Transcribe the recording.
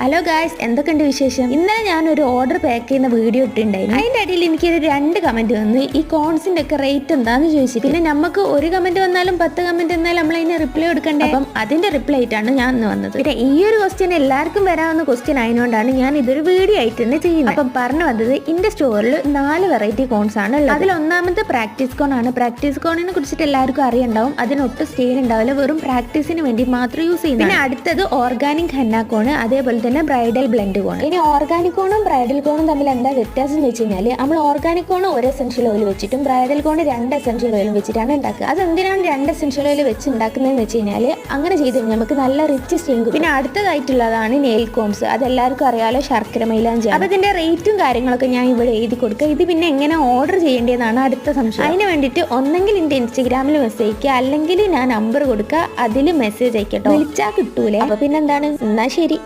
Hello guys എന്തൊക്കെയുണ്ട് വിശേഷം? ഇന്നലെ ഞാൻ ഒരു ഓർഡർ പാക്ക് ചെയ്യുന്ന വീഡിയോ ഇട്ടിട്ടുണ്ടായിരുന്നു. അതിന്റെ അടിയിൽ എനിക്ക് രണ്ട് കമന്റ് വന്നു. ഈ കോൺസിന്റെ ഒക്കെ റേറ്റ് എന്താന്ന് ചോദിച്ചു പിന്നെ നമുക്ക് ഒരു കമന്റ് വന്നാലും പത്ത് കമന്റ് വന്നാലും നമ്മൾ അതിന് റിപ്ലൈ കൊടുക്കണ്ടേ? അപ്പം അതിന്റെ റിപ്ലൈ ആയിട്ടാണ് ഞാൻ ഇന്ന് വന്നത്. പിന്നെ ഈ ഒരു ക്വസ്റ്റ്യൻ എല്ലാവർക്കും വരാവുന്ന ക്വസ്റ്റ്യൻ ആയതുകൊണ്ടാണ് ഞാൻ ഇതൊരു വീഡിയോ ആയിട്ട് തന്നെ ചെയ്യുന്നത്. അപ്പം പറഞ്ഞു വന്നത് ഇന്റെ സ്റ്റോറിൽ നാല് വെറൈറ്റി കോൺസ് ആണ് ഉള്ളത്. അതിൽ ഒന്നാമത്തെ പ്രാക്ടീസ് കോൺ ആണ്. പ്രാക്ടീസ് കോണിനെ കുറിച്ചിട്ട് എല്ലാവർക്കും അറിയണ്ടാവും. അതിനൊട്ടും സ്റ്റെയിൻ ഉണ്ടാവില്ല വെറും പ്രാക്ടീസിന് വേണ്ടി മാത്രം യൂസ് ചെയ്യുന്നത് പിന്നെ അടുത്തത് ഓർഗാനിക് ഹന്നാ കോൺ അതേപോലെ തന്നെ ബ്രൈഡൽ ബ്ലെൻഡ് കോൺ ഇനി ഓർഗാനിക് കോണും ബ്രൈഡൽ കോണും തമ്മിൽ എന്താ വ്യത്യാസം എന്ന് വെച്ച് കഴിഞ്ഞാൽ നമ്മൾ ഓർഗാനിക് കോൺ ഒരു എസെൻഷ്യൽ ഓയിൽ വെച്ചിട്ടും ബ്രൈഡൽ കോൺ രണ്ട് എസെൻഷ്യൽ ഓയിൽ വെച്ചിട്ടാണ് ഉണ്ടാക്കുക. അത് എന്തിനാണ് രണ്ട് എസെൻഷ്യൽ ഓയിൽ വെച്ച് ഉണ്ടാക്കുന്നതെന്ന് വെച്ച് കഴിഞ്ഞാൽ അങ്ങനെ ചെയ്ത് കഴിഞ്ഞാൽ നമുക്ക് നല്ല റിച്ച് സ്റ്റീം പിന്നെ അടുത്തതായിട്ടുള്ളതാണ് നെയിൽ കോംസ് അത് എല്ലാവർക്കും അറിയാലോ ശർക്കര മൈലാഞ്ചി അപ്പോൾ ഇതിന്റെ റേറ്റും കാര്യങ്ങളൊക്കെ ഞാൻ ഇവിടെ എഴുതി കൊടുക്കുക ഇത് പിന്നെ എങ്ങനെ ഓർഡർ ചെയ്യേണ്ടതെന്നാണ് അടുത്ത സംശയം. അതിന് വേണ്ടിയിട്ട് ഒന്നെങ്കിൽ എന്റെ ഇൻസ്റ്റഗ്രാമിൽ മെസ്സേജ് അയക്കുക അല്ലെങ്കിൽ ഞാൻ നമ്പർ കൊടുക്കുക. അതിൽ മെസ്സേജ് അയക്കട്ടോ വിളിച്ചാൽ കിട്ടൂലേ? അപ്പോൾ പിന്നെന്താണ്? എന്നാൽ ശരി.